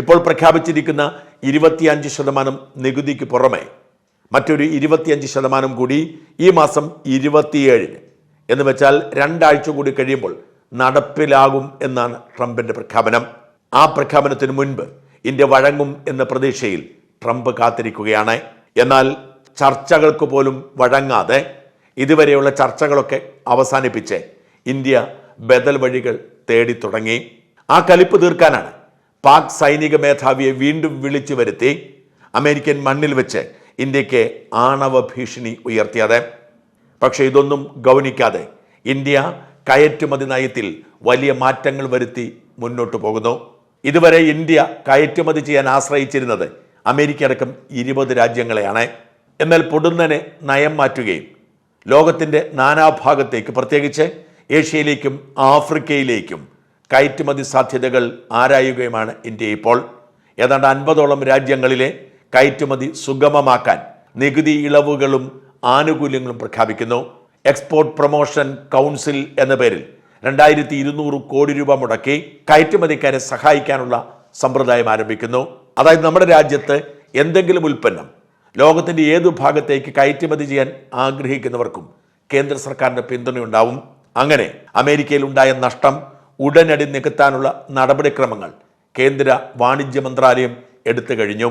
ഇപ്പോൾ പ്രഖ്യാപിച്ചിരിക്കുന്ന ഇരുപത്തിയഞ്ച് ശതമാനം നികുതിക്ക് പുറമെ മറ്റൊരു ഇരുപത്തിയഞ്ച് ശതമാനം കൂടി ഈ മാസം ഇരുപത്തിയേഴിന്. എന്ന് വെച്ചാൽ രണ്ടാഴ്ച കൂടി കഴിയുമ്പോൾ നടപ്പിലാകും എന്നാണ് ട്രംപിന്റെ പ്രഖ്യാപനം. ആ പ്രഖ്യാപനത്തിന് മുൻപ് ഇന്ത്യ വഴങ്ങും എന്ന പ്രതീക്ഷയിൽ ട്രംപ് കാത്തിരിക്കുകയാണ്. എന്നാൽ ചർച്ചകൾക്ക് പോലും വഴങ്ങാതെ ഇതുവരെയുള്ള ചർച്ചകളൊക്കെ അവസാനിപ്പിച്ച് ഇന്ത്യ ബദൽ വഴികൾ തേടി തുടങ്ങി. ആ കലിപ്പ് തീർക്കാനാണ് പാക് സൈനിക മേധാവിയെ വീണ്ടും വിളിച്ചു വരുത്തി അമേരിക്കൻ മണ്ണിൽ വെച്ച് ഇന്ത്യയ്ക്ക് ആണവ ഭീഷണി ഉയർത്തിയത്. പക്ഷേ ഇതൊന്നും ഗൗനിക്കാതെ ഇന്ത്യ കയറ്റുമതി നയത്തിൽ വലിയ മാറ്റങ്ങൾ വരുത്തി മുന്നോട്ട് പോകുന്നു. ഇതുവരെ ഇന്ത്യ കയറ്റുമതി ചെയ്യാൻ ആശ്രയിച്ചിരുന്നത് അമേരിക്ക അടക്കം ഇരുപത് രാജ്യങ്ങളെയാണ്. എന്നാൽ പൊടുന്നനെ നയം മാറ്റുകയും ലോകത്തിന്റെ നാനാഭാഗത്തേക്ക് പ്രത്യേകിച്ച് ഏഷ്യയിലേക്കും ആഫ്രിക്കയിലേക്കും കയറ്റുമതി സാധ്യതകൾ ആരായുകയുമാണ് ഇന്ത്യ ഇപ്പോൾ. ഏതാണ്ട് അൻപതോളം രാജ്യങ്ങളിലെ കയറ്റുമതി സുഗമമാക്കാൻ നികുതി ഇളവുകളും ആനുകൂല്യങ്ങളും പ്രഖ്യാപിക്കുന്നു. എക്സ്പോർട്ട് പ്രൊമോഷൻ കൗൺസിൽ എന്ന പേരിൽ രണ്ടായിരത്തി ഇരുന്നൂറ് കോടി രൂപ മുടക്കി കയറ്റുമതിക്കാരെ സഹായിക്കാനുള്ള സമ്പ്രദായം ആരംഭിക്കുന്നു. അതായത് നമ്മുടെ രാജ്യത്ത് എന്തെങ്കിലും ഉൽപ്പന്നം ലോകത്തിന്റെ ഏതു ഭാഗത്തേക്ക് കയറ്റുമതി ചെയ്യാൻ ആഗ്രഹിക്കുന്നവർക്കും കേന്ദ്ര സർക്കാരിന്റെ പിന്തുണയുണ്ടാവും. അങ്ങനെ അമേരിക്കയിൽ ഉണ്ടായ നഷ്ടം ഉടനടി നികത്താനുള്ള നടപടിക്രമങ്ങൾ കേന്ദ്ര വാണിജ്യ മന്ത്രാലയം എടുത്തു കഴിഞ്ഞു.